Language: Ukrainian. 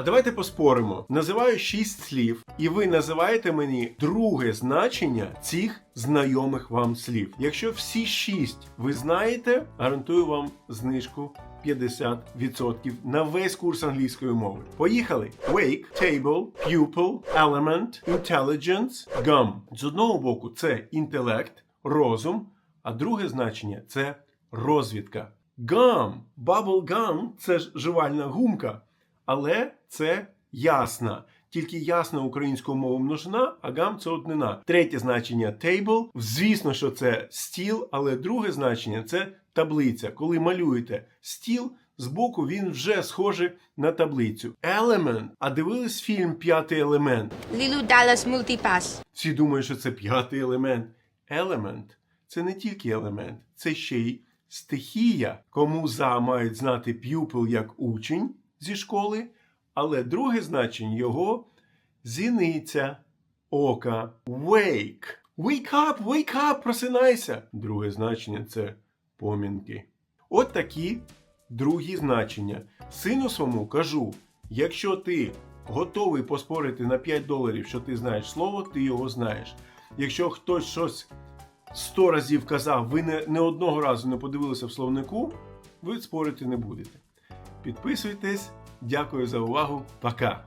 А давайте поспоримо. Називаю шість слів, і ви називаєте мені друге значення цих знайомих вам слів. Якщо всі шість ви знаєте, гарантую вам знижку 50% на весь курс англійської мови. Поїхали! Wake, table, pupil, element, intelligence, gum. З одного боку, це інтелект, розум, а друге значення це розвідка. Gum, bubble gum – це ж жувальна гумка, але це ясна. Тільки ясна українською мовою множина, а гам це однина. Третє значення table. Звісно, що це стіл, але друге значення це таблиця. Коли малюєте стіл, збоку він вже схожий на таблицю. Element. А дивились фільм П'ятий елемент. Lilu Dallas Multipass. Всі думають, що це п'ятий елемент. Елемент це не тільки елемент, це ще й стихія. Кому за мають знати pupil як учень зі школи, але друге значення його зіниця ока. Wake. Wake up, wake up, просинайся. Друге значення це помінки. От такі другі значення. Сину своєму кажу, якщо ти готовий поспорити на 5 доларів, що ти знаєш слово, ти його знаєш. Якщо хтось щось 100 разів казав, ви не, не одного разу не подивилися в словнику, ви спорити не будете. Підписуйтесь, дякую за увагу, пока!